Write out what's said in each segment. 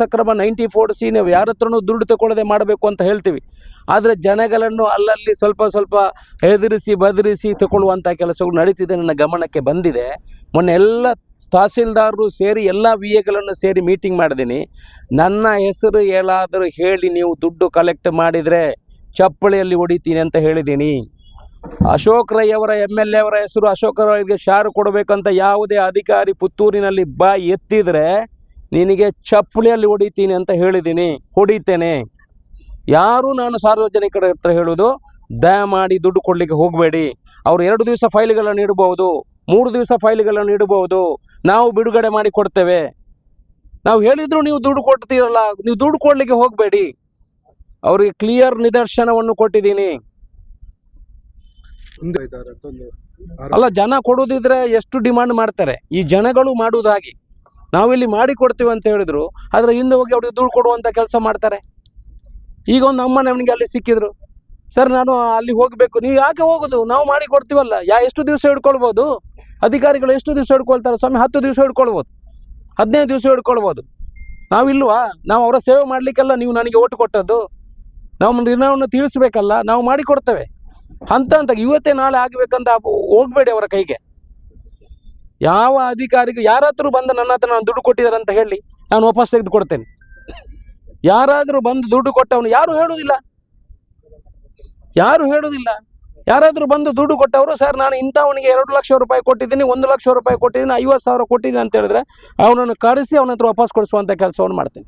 ಸಕ್ರಮ ninety four C ನೀವು ಯಾರ ಹತ್ರನೂ ದುಡ್ಡು ತಗೊಳ್ಳದೆ ಮಾಡಬೇಕು ಅಂತ ಹೇಳ್ತೀವಿ. ಆದರೆ ಜನಗಳನ್ನು ಅಲ್ಲಲ್ಲಿ ಸ್ವಲ್ಪ ಸ್ವಲ್ಪ ಹೆದರಿಸಿ ಬದರಿಸಿ ತಗೊಳ್ಳುವಂಥ ಕೆಲಸಗಳು ನಡೀತಿದೆ, ನನ್ನ ಗಮನಕ್ಕೆ ಬಂದಿದೆ. ಮೊನ್ನೆ ಎಲ್ಲ ತಹಸೀಲ್ದಾರರು ಸೇರಿ ಎಲ್ಲ ವಿ ಎಗಳನ್ನು ಸೇರಿ ಮೀಟಿಂಗ್ ಮಾಡಿದ್ದೀನಿ. ನನ್ನ ಹೆಸರು ಹೇಳಾದರೂ ಹೇಳಿ ನೀವು ದುಡ್ಡು ಕಲೆಕ್ಟ್ ಮಾಡಿದರೆ ಚಪ್ಪಳಿಯಲ್ಲಿ ಹೊಡಿತೀನಿ ಅಂತ ಹೇಳಿದ್ದೀನಿ. ಅಶೋಕ್ ರೈ ಅವರ ಎಂ ಎಲ್ ಎ ಅವರ ಹೆಸರು ಅಶೋಕ್ ರೈಗೆ ಶಾರು ಕೊಡಬೇಕಂತ ಯಾವುದೇ ಅಧಿಕಾರಿ ಪುತ್ತೂರಿನಲ್ಲಿ ಬಾಯಿ ಎತ್ತಿದರೆ ನಿನಗೆ ಚಪ್ಪಲಿಯಲ್ಲಿ ಹೊಡಿತೀನಿ ಅಂತ ಹೇಳಿದ್ದೀನಿ ಹೊಡಿತೇನೆ. ಯಾರು ನಾನು ಸಾರ್ವಜನಿಕರ ಹತ್ರ ಹೇಳೋದು ದಯಮಾಡಿ ದುಡ್ಡು ಕೊಡಲಿಕ್ಕೆ ಹೋಗಬೇಡಿ. ಅವರು ಎರಡು ದಿವಸ ಫೈಲ್ಗಳನ್ನು ಇಡಬಹುದು ಮೂರು ದಿವಸ ಫೈಲ್ಗಳನ್ನು ಇಡಬಹುದು ನಾವು ಬಿಡುಗಡೆ ಮಾಡಿ ಕೊಡ್ತೇವೆ. ನಾವು ಹೇಳಿದ್ರು ನೀವು ದುಡ್ಡು ಕೊಡ್ತೀರಲ್ಲ ನೀವು ದುಡ್ಡು ಕೊಡಲಿಕ್ಕೆ ಹೋಗಬೇಡಿ. ಅವರಿಗೆ ಕ್ಲಿಯರ್ ನಿದರ್ಶನವನ್ನು ಕೊಟ್ಟಿದ್ದೀನಿ. ಅಲ್ಲ ಜನ ಕೊಡೋದಿದ್ರೆ ಎಷ್ಟು ಡಿಮಾಂಡ್ ಮಾಡ್ತಾರೆ? ಈ ಜನಗಳು ಮಾಡುವುದು ಹಾಗೆ ನಾವಿಲ್ಲಿ ಮಾಡಿ ಕೊಡ್ತೀವಿ ಅಂತ ಹೇಳಿದ್ರು, ಆದರೆ ಹಿಂದೆ ಹೋಗಿ ಅವ್ರಿಗೆ ದುಡ್ಡು ಕೊಡುವಂಥ ಕೆಲಸ ಮಾಡ್ತಾರೆ. ಈಗ ಒಂದು ಅಮ್ಮ ನಮಗೆ ಅಲ್ಲಿ ಸಿಕ್ಕಿದ್ರು, ಸರ್, ನಾನು ಅಲ್ಲಿ ಹೋಗಬೇಕು, ನೀವು ಯಾಕೆ ಹೋಗೋದು? ನಾವು ಮಾಡಿ ಕೊಡ್ತೀವಲ್ಲ ಯಾ ಎಷ್ಟು ದಿವಸ ಹಿಡ್ಕೊಳ್ಬೋದು? ಅಧಿಕಾರಿಗಳು ಎಷ್ಟು ದಿವಸ ಹಿಡ್ಕೊಳ್ತಾರೆ? ಸ್ವಾಮಿ, ಹತ್ತು ದಿವಸ ಹಿಡ್ಕೊಳ್ಬೋದು, ಹದಿನೈದು ದಿವಸ ಹಿಡ್ಕೊಳ್ಬೋದು. ನಾವಿಲ್ವಾ ನಾವು ಅವರ ಸೇವೆ ಮಾಡಲಿಕ್ಕೆಲ್ಲ ನೀವು ನನಗೆ ಓಟು ಕೊಟ್ಟದ್ದು. ನಮ್ಮ ಋಣವನ್ನು ತಿಳಿಸ್ಬೇಕಲ್ಲ, ನಾವು ಮಾಡಿ ಕೊಡ್ತೇವೆ ಹಂತ ಹಂತ ಇವತ್ತೇ ನಾಳೆ ಆಗಬೇಕಂತ ಹೋಗಬೇಡಿ ಅವರ ಕೈಗೆ. ಯಾವ ಅಧಿಕಾರಿಗೂ ಯಾರಾದರೂ ಬಂದು ನನ್ನ ಹತ್ರ ನಾನು ದುಡ್ಡು ಕೊಟ್ಟಿದ್ದಾರೆ ಅಂತ ಹೇಳಿ ನಾನು ವಾಪಸ್ ತೆಗೆದು ಕೊಡ್ತೇನೆ ಯಾರಾದರೂ ಬಂದು ದುಡ್ಡು ಕೊಟ್ಟವನು ಯಾರು ಹೇಳುವುದಿಲ್ಲ. ಯಾರು ಹೇಳುವುದಿಲ್ಲ. ಯಾರಾದರೂ ಬಂದು ದುಡ್ಡು ಕೊಟ್ಟವರು, ಸರ್, ನಾನು ಇಂಥವನಿಗೆ ಎರಡು ಲಕ್ಷ ರೂಪಾಯಿ ಕೊಟ್ಟಿದ್ದೀನಿ, ಒಂದು ಲಕ್ಷ ರೂಪಾಯಿ ಕೊಟ್ಟಿದ್ದೀನಿ, ಐವತ್ತು ಸಾವಿರ ಕೊಟ್ಟಿದ್ದೀನಿ ಅಂತ ಹೇಳಿದ್ರೆ ಅವನನ್ನು ಕರೆಸಿ ಅವನ ಹತ್ರ ವಾಪಸ್ ಕೊಡಿಸುವಂಥ ಕೆಲಸವನ್ನು ಮಾಡ್ತೀನಿ.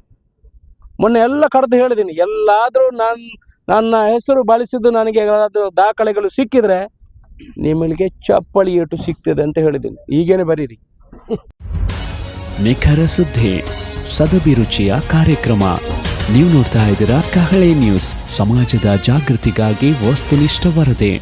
ಮೊನ್ನೆ ಎಲ್ಲ ಕಡ್ದು ಹೇಳಿದ್ದೀನಿ, ಎಲ್ಲಾದರೂ ನಾನು, ನನ್ನ ಹೆಸರು ಬಳಸಿದ್ದು ನನಗೆ ಅದು ದಾಖಲೆಗಳು ಸಿಕ್ಕಿದ್ರೆ ನಿಮಗೆ ಚಪ್ಪಳಿ ಏಟು ಸಿಗ್ತದೆ ಅಂತ ಹೇಳಿದ್ದೀನಿ. ಈಗೇನೆ ಬರೀರಿ. ನಿಖರ ಸುದ್ದಿ ಸದಭಿರುಚಿಯ ಕಾರ್ಯಕ್ರಮ. ನೀವು ನೋಡ್ತಾ ಇದ್ದೀರಾ ಕಹಳೆ ನ್ಯೂಸ್. ಸಮಾಜದ ಜಾಗೃತಿಗಾಗಿ ವಸ್ತುನಿಷ್ಠ ವರದಿ.